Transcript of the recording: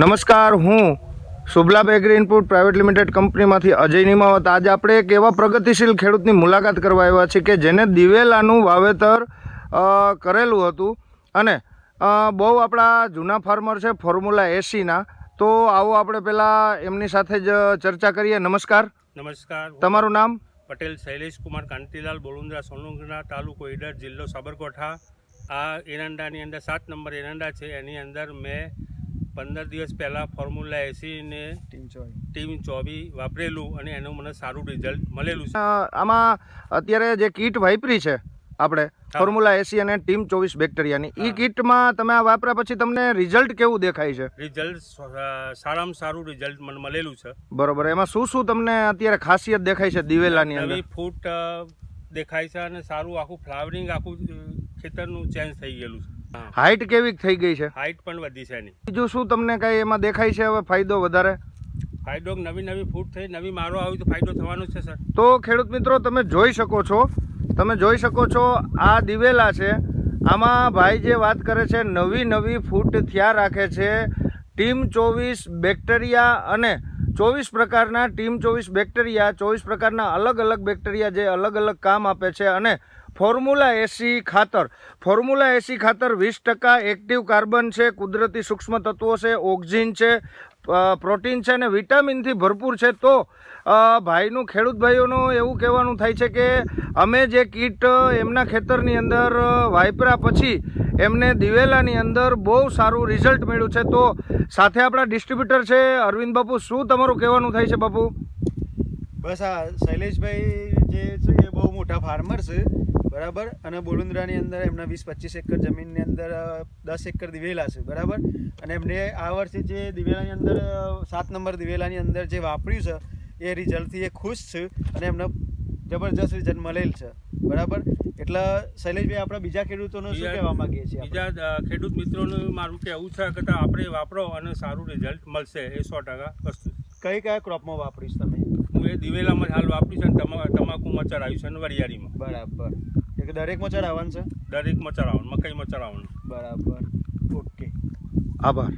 નમસ્કાર હું Shubhlabh agri input private limited કંપનીમાંથી અજય નિમાવત. આજે આપણે એક એવા પ્રગતિશીલ ખેડૂતની મુલાકાત કરવા આવ્યા છીએ કે જેને દિવેલાનું વાવેતર કરેલું હતું. અને બહુ આપણા જૂના ફાર્મર છે ફોર્મ્યુલા એસીના. તો આવો આપણે પહેલાં એમની સાથે જ ચર્ચા કરીએ. નમસ્કાર. નમસ્કાર. તમારું નામ? પટેલ શૈલેષ કુમાર કાંતિલાલ બોલુંદ્રા સોનુગરા તાલુકો ઈડર જિલ્લો સાબરકાંઠા. આ એરંડાની અંદર સાત નંબર એરંડા છે. એની અંદર મેં પંદર દિવસ પહેલાં ફોર્મ્યુલા એસીને ટીમ ચોવી. ટીમ ચોવી વાપરેલું અને એનું મને સારું રિઝલ્ટ મળેલું છે. આમાં અત્યારે જે કીટ વાપરી છે આપણે ફોર્મ્યુલા એસી અને ટીમ ચોવીસ બેક્ટેરિયાની એ. કીટમાં તમે આ વાપર્યા પછી તમને રિઝલ્ટ કેવું દેખાય છે? રિઝલ્ટ સારામાં સારું રિઝલ્ટ મને મળેલું છે. બરોબર એમાં શું શું તમને અત્યારે ખાસિયત દેખાય છે દિવેલાની અંદર? ફૂટ દેખાય છે અને સારું આખું ફ્લાવરિંગ આખું ખેતરનું ચેન્જ થઈ ગયેલું છે. હા. હાઇટ કેવી થઈ ગઈ છે? હાઇટ પણ વધી છે એની. બીજું શું તમને કઈ એમાં દેખાય છે હવે ફાયદો વધારે? ફાયદો નવી નવી ફૂટ થઈ નવી મારો આવી તો ફાયદો થવાનો જ છે સર. તો ખેડૂત મિત્રો તમે જોઈ શકો છો તમે જોઈ શકો છો આ દિવેલા છે. આમાં ભાઈ જે વાત કરે છે નવી નવી ફૂટ થયા રાખે છે. ટીમ ચોવીસ બેક્ટેરિયા અને ચોવીસ પ્રકારના ટીમ, ચોવીસ બેક્ટેરિયા, ચોવીસ પ્રકારના અલગ અલગ બેક્ટેરિયા જે અલગ અલગ કામ આપે છે અને ફોર્મ્યુલા એસી ખાતર. ફોર્મ્યુલા એસી ખાતર વીસ ટકા એક્ટિવ કાર્બન છે, કુદરતી સૂક્ષ્મ તત્વો છે ઓક્સિજન છે પ્રોટીન છે અને વિટામિનથી ભરપૂર છે. તો ભાઈનું ખેડૂત ભાઈઓનું એવું કહેવાનું થાય છે કે અમે જે કીટ એમના ખેતરની અંદર વાપર્યા પછી એમને દિવેલાની અંદર બહુ સારું રિઝલ્ટ મળ્યું છે. તો સાથે આપણા ડિસ્ટ્રીબ્યુટર છે, અરવિંદ બાપુ, શું તમારું કહેવાનું થાય છે બાપુ? બસ આ શૈલેષભાઈ જે છે એ બહુ મોટા ફાર્મર છે, બરાબર? અને બોલુંદ્રાની અંદર એમના વીસ પચીસ એકર જમીનની અંદર દસ એકર દિવેલા છે, બરાબર? અને એમને આ વર્ષે જે દિવેલાની અંદર સાત નંબર દિવેલાની અંદર જે વાપર્યું છે, એ રિઝલ્ટથી એ ખુશ છે અને એમને જબરજસ્ત જન્મ મળેલ છે. બરાબર? એટલે શૈલેષભાઈ આપણે બીજા ખેડૂતોને શું કહેવા માંગીએ છીએ? બીજા ખેડૂત મિત્રોનું મારું કહેવું છે કે આપણે વાપરો અને સારું રિઝલ્ટ મળશે એ સો ટકા વસ્તુ. કઈ કયા ક્રોપમાં વાપરીશ તમે? હું એ દિવેલામાં હાલ વાપરીશ અને તમા ચડાવ્યું મચર છે અને વરિયાળીમાં. બરાબર. એટલે દરેકમાં ચડાવવાનું છે? દરેકમાં ચડાવવાનું મકાઈમાં ચડાવવાનું બરાબર. ઓકે. આભાર.